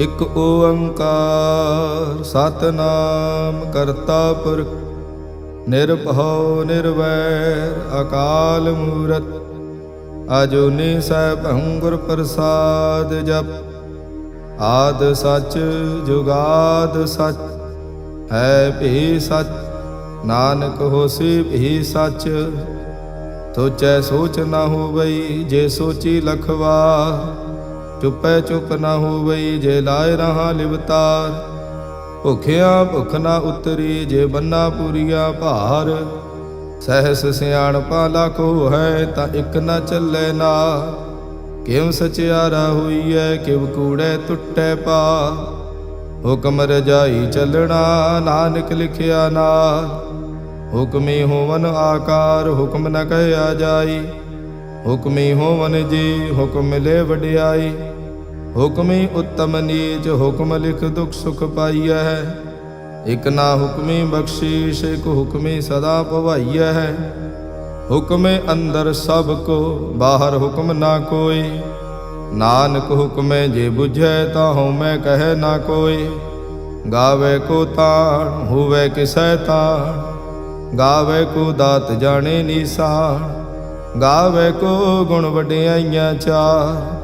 ਇਕ ਓੰਕਾਰ, ਸਤਨਾਮ ਕਰਤਾ ਪੁਰਖ, ਨਿਰਭਉ, ਨਿਰਵੈਰ, ਅਕਾਲ ਮੂਰਤ, ਅਜੂਨੀ ਸੈਭੰ ਗੁਰ ਪ੍ਰਸਾਦ ਜਪ, ਆਦ ਸਚ, ਜੁਗਾਦ ਸਚ, ਹੈ ਭੀ ਸਚ, ਨਾਨਕ ਹੋਸੀ ਭੀ ਸੱਚ, ਸੋਚੈ ਸੋਚ ਨਾ ਹੋਵਈ ਜੇ ਸੋਚੀ ਲਖਵਾ ਚੁੱਪੈ ਚੁੱਪ ਨਾ ਹੋਵਈ ਜੇ ਲਾਇ ਰਹਾ ਲਿਵਤਾਰ। ਭੁਖਿਆ ਭੁਖ ਨਾ ਉਤਰੀ ਜੇ ਬੰਨਾ ਪੁਰੀਆ ਭਾਰ। ਸਹਿਸ ਸਿਆਣਪਾ ਲਾਖੋ ਹੈ ਤਾਂ ਇੱਕ ਨਾ ਚੱਲੇ ਨਾ ਕਿਉ ਸਚਿਆਰਾ ਹੋਈਐ ਕਿਵ ਕੂੜੈ ਟੁੱਟੈ ਪਾ ਹੁਕਮ ਰਜਾਈ ਚੱਲਣਾ ਨਾਨਕ ਲਿਖਿਆ ਨਾ ਹੁਕਮੀ ਹੋਵਨ ਆਕਾਰ, ਹੁਕਮ ਨ ਕਹਿਆ ਜਾਈ। ਹੁਕਮੀ ਹੋਵਨ ਜੀ, ਹੁਕਮ ਲੈ ਵਡਿਆਈ। ਹੁਕਮੀ ਉੱਤਮ ਨੀਚ ਹੁਕਮ ਲਿਖ ਦੁਖ ਸੁਖ ਪਾਈਐ। ਇਕ ਨਾ ਹੁਕਮੀ ਬਖਸ਼ੀਸ਼, ਇਕ ਹੁਕਮੀ ਸਦਾ ਭਵਾਈਐ। ਹੁਕਮੇ ਅੰਦਰ ਸਭ ਕੋ, ਬਾਹਰ ਹੁਕਮ ਨਾ ਕੋਈ। ਨਾਨਕ ਹੁਕਮੇ ਜੇ 부ਝੈ ਤਾਂ ਹਉਮੈ ਕਹਿ ਨਾ ਕੋਈ। ਗਾਵੇ ਕੋ ਤਾਣ, ਹੋਵੇ ਕਿਸੈ ਤਾਣ। ਗਾਵੇ ਕੋ ਦਾਤ ਜਾਣੇ ਨੀਸਾਨ ਗਾਵੇ ਕੋ ਗੁਣ ਵਡਿਆਈਆਂ ਚਾਰ।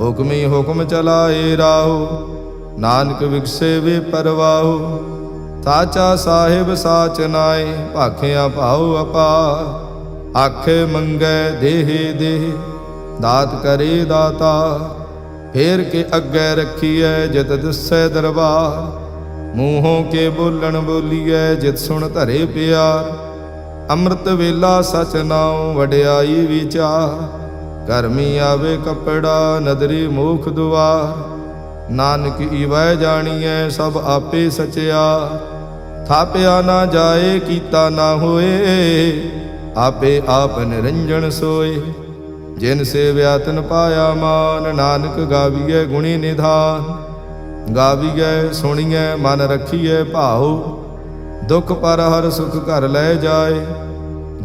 ਹੁਕਮੀ ਹੁਕਮ ਚਲਾਏ ਰਾਹੋ ਨਾਨਕ ਵਿਗਸੇ ਵੇ ਪਰਵਾਹੋ ਸਾਚਾ ਸਾਹਿਬ ਸਾਚ ਨਾਏ ਭਾਖਿਆ ਭਾਉ ਅਪਾ ਆਖੇ ਮੰਗੈ ਦੇਹ ਦੇਹ ਦਾਤ ਕਰੇ ਦਾਤਾ ਫੇਰ ਕੇ ਅੱਗੇ ਰੱਖੀਐ ਜਿਤ ਦਿਸੈ ਦਰਬਾਰ ਮੂੰਹੋਂ ਕੇ ਬੋਲਣ ਬੋਲੀਐ ਜਿਤ ਸੁਣ ਧਰੇ ਪਿਆਰ ਅੰਮ੍ਰਿਤ ਵੇਲਾ ਸਚ ਨਾਉ ਵਡਿਆਈ ਵਿਚਾਰ ਕਰਮੀ ਆਵੇ ਕਪੜਾ, ਨਦਰੀ ਮੂਖ ਦੁਆਰ ਨਾਨਕ ਈਵੈ ਜਾਣੀਐ ਸਭ ਆਪੇ ਸਚਿਆ। ਥਾਪਿਆ ਨਾ ਜਾਏ, ਕੀਤਾ ਨਾ ਹੋਏ। ਆਪੇ ਆਪ ਨਿਰੰਜਨ ਸੋਏ। ਜਿਨ ਸੇਵਿਆ ਤਨ ਪਾਇਆ ਮਾਨ, ਨਾਨਕ ਗਾਵੀਐ ਗੁਣੀ ਨਿਧਾਨ। ਗਾਵੀਐ, ਸੁਣੀਐ, ਮਨ ਰੱਖੀਐ ਭਾਉ। ਦੁਖ ਪਰ ਹਰ ਸੁਖ ਘਰ ਲੈ ਜਾਏ।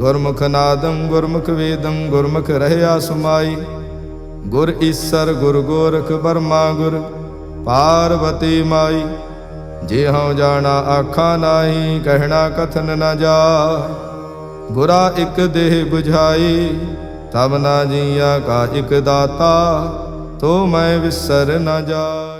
ਗੁਰਮੁਖ ਨਾਦੰ, ਗੁਰਮੁਖ ਵੇਦੰ, ਗੁਰਮੁਖ ਰਹਿਆ ਸਮਾਈ। ਗੁਰ ਈਸਰ, ਗੁਰ ਗੋਰਖ ਬਰਮਾ ਗੁਰ, ਪਾਰਵਤੀ ਮਾਈ। ਜੇ ਹਉ ਜਾਣਾ ਆਖਾ ਨਾਹੀ, ਕਹਿਣਾ ਕਥਨ ਨ ਜਾ। ਗੁਰਾ ਇਕ ਦੇਹ 부ਝਾਈ ਤਬ ਨਾ ਜੀਆ ਕਾ ਇਕ ਦਾਤਾ, ਤੋ ਮੈਂ ਵਿਸਰ ਨ ਜਾ।